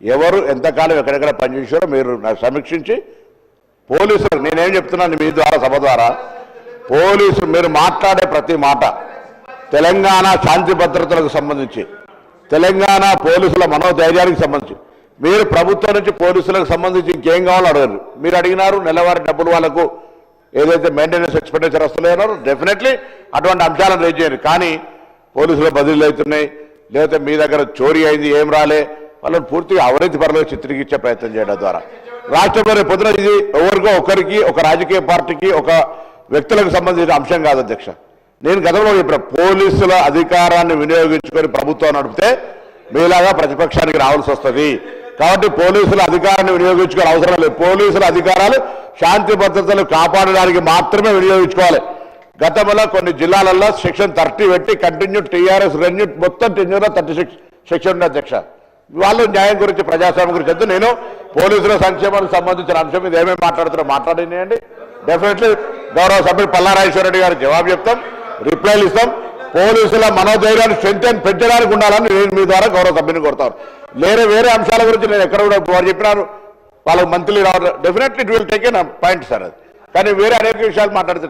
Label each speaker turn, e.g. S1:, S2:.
S1: ఎవరు ఎంతకాలం ఎక్కడెక్కడ పనిచేశారో మీరు నాకు సమీక్షించి పోలీసులు నేనేం చెప్తున్నాను మీ ద్వారా సభ ద్వారా పోలీసులు మీరు మాట్లాడే ప్రతి మాట తెలంగాణ శాంతి భద్రతలకు సంబంధించి తెలంగాణ పోలీసుల మనోధైర్యానికి సంబంధించి. మీరు ప్రభుత్వం నుంచి పోలీసులకు సంబంధించి ఇంకేం కావాలో అడగరు మీరు అడిగినారు నెలవారీ డబ్బులు వాళ్ళకు ఏదైతే మెయింటెనెన్స్ ఎక్స్పెండిచర్ వస్తలేనో డెఫినెట్లీ అటువంటి అంశాలను రేజ్ చేయరు కానీ పోలీసులు బదిలీలు అవుతున్నాయి. లేకపోతే మీ దగ్గర చోరీ అయింది ఏం రాలే. వాళ్ళని పూర్తిగా అవినీతి పరులు చిత్రీకరించే ప్రయత్నం చేయడం ద్వారా. రాష్ట్రంలో రేపు పొద్దున ఇది ఎవరికో ఒకరికి ఒక రాజకీయ పార్టీకి ఒక వ్యక్తులకు సంబంధించిన అంశం కాదు అధ్యక్ష. నేను గతంలో చెప్పిన పోలీసుల అధికారాన్ని వినియోగించుకొని ప్రభుత్వం నడిపితే మీలాగా ప్రతిపక్షానికి రావాల్సి వస్తుంది. కాబట్టి పోలీసుల అధికారాన్ని వినియోగించుకోవాలి అవసరం లేదు. పోలీసుల అధికారాలు శాంతి భద్రతలు కాపాడడానికి మాత్రమే వినియోగించుకోవాలి. గతంలో కొన్ని జిల్లాలలో సెక్షన్ థర్టీ పెట్టి కంటిన్యూ టీఆర్ఎస్ రెన్యూ మొత్తం టెన్యూలో థర్టీ సిక్స్ సెక్షన్ ఉంది అధ్యక్ష. వాళ్ళు న్యాయం గురించి ప్రజాస్వామ్యం గురించి వద్దు నేను పోలీసుల సంక్షేమానికి సంబంధించిన అంశం మీద ఏమేమి మాట్లాడుతారో మాట్లాడినాయండి. డెఫినెట్లీ గౌరవ సభ్యులు పల్లారాజేశ్వరరెడ్డి గారికి జవాబు చెప్తాం రిప్లైలు ఇస్తాం. పోలీసుల మనోధైర్యాన్ని స్ట్రెంత్ పెంచడానికి ఉండాలని నేను మీ ద్వారా గౌరవ సభ్యుని కోరుతాను. వేరే వేరే అంశాల గురించి నేను ఎక్కడ కూడా వారు చెప్పినారు. వాళ్ళకి మంత్లీ రావడం definitely it will take an point sir అది. కానీ వేరే అనేక విషయాలు మాట్లాడితే